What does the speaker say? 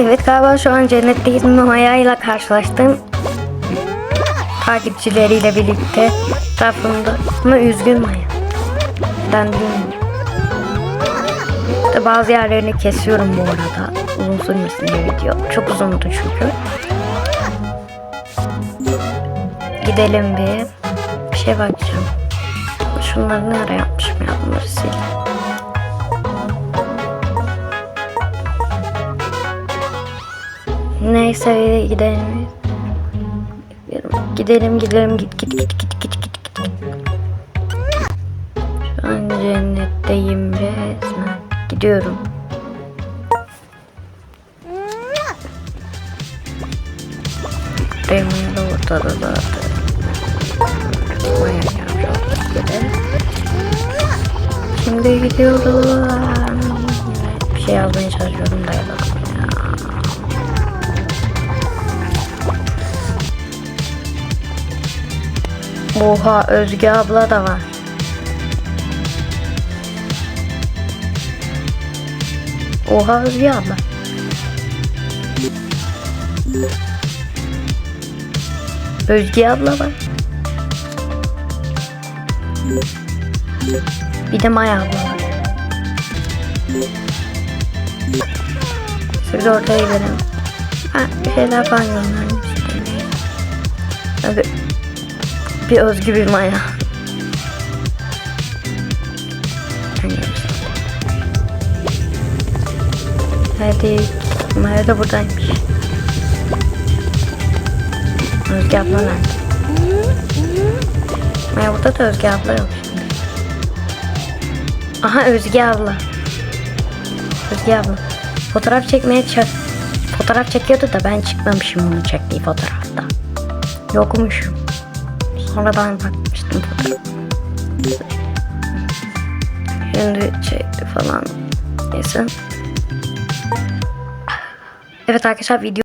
Evet galiba şu an cennetteyiz Maya ile karşılaştım. Takipçileriyle birlikte tarafında. Ama üzgün Maya. Ben bilmiyorum. İşte bazı yerlerini kesiyorum bu arada. Uzun sürmesin diye video. Çok uzundu çünkü. Gidelim bir. Bir şey bakacağım. Şunları ne ara yapmışım ya bunları sil. Neyse gidelim. Gidelim gidelim git git git git git git git. Şu an cennetteyim resmen. Gidiyorum. Demir de ortada gibi. Şimdi gidiyorum. Bir şey yazmaya çalışıyorum da yazamıyorum Oha Özge abla da var. Oha Özge abla. Özge abla var. Bir de Maya abla var. Şurada ortaya gidelim. Ha, bir şeyler falan göndermiştim. Abi, bir özgü bir Maya. Hadi. Maya da buradaymış. Özge abla nerede? Maya burada da Özge abla yok. Aha Özge abla. Özge abla. Fotoğraf çekmeye çek fotoğraf çekiyordu da ben çıkmamışım onun çektiği fotoğrafta. Yokmuşum. Sonradan bakmıştım fotoğrafa. Şimdi çekti falan. Neyse. Evet arkadaşlar video